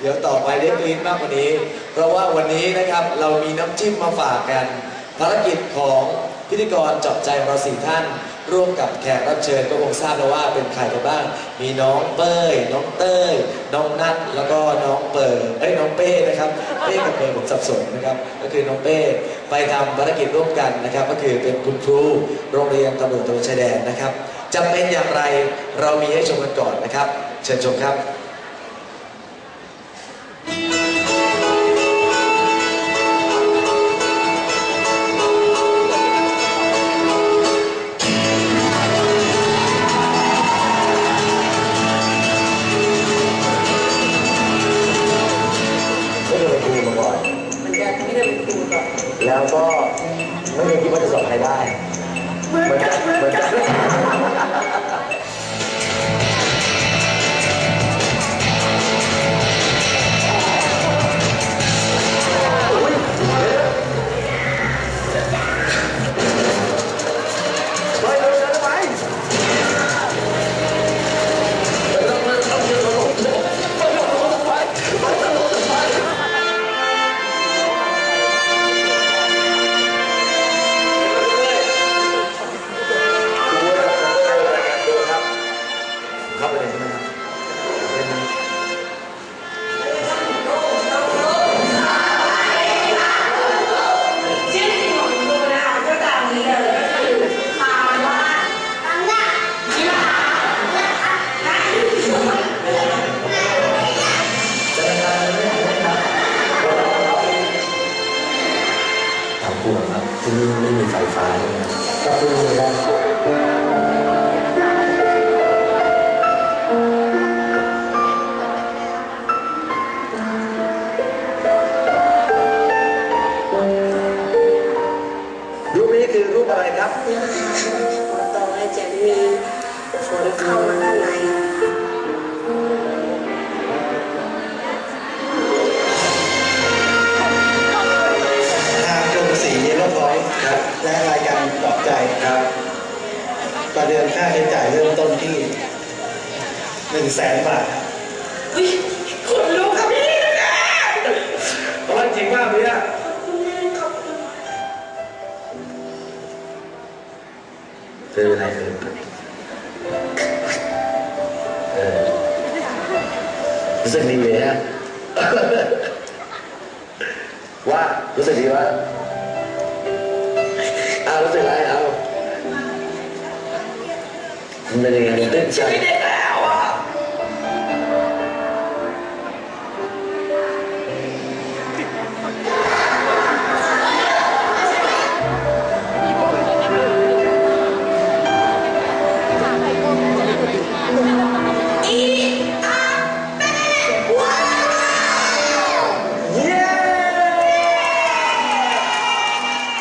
เดี๋ยวต่อไปได้กรี๊ดมากกว่านี้ เพราะว่าวันนี้นะครับเรามีน้ำจิ้มมาฝากกัน ภารกิจของพิธีกรจาะใจของเราสี่ท่าน ร่วมกับแขกรับเชิญก็คงทราบแล้วว่าเป็นใครกันบ้าง มีน้องเป้ย น้องเต้ย น้องนัทแล้วก็น้องเปิดเอ้ยน้องเป้นะครับ เป้กับเปิดผมสับสนนะครับ ก็คือน้องเป้ไปทำภารกิจร่วมกันนะครับ ก็คือเป็นคุณครูโรงเรียนตำรวจตระเวนชายแดนนะครับจะเป็นอย่างไรเรามีให้ชมกันก่อนนะครับ เชิญชมครับ แล้วก็ไม่เคยคิดว่าจะสอนใครได้ เหมือนกันเหมือนเหมือนกักัน ที่นี่ไม่มีไฟฟ้าใช่ไหมครับก็ไม่มีครับรูปนี้คือรูปอะไรครับ ต่อไปจะมีฝนเข้ามาข้างใน เดิมค่าใช้จ่ายเริ่มต้นที่หนึ่งแสนบาทครับอุ้ยคนลุกครับพี่นะคะตอนจริงมากเลยอะขอบคุณแม่ขอบคุณเป็นอะไรเออเออรู้สึกดีเลยฮะว่ารู้สึกดีว่าอ้าวรู้สึกอะไร こんだけやりたい。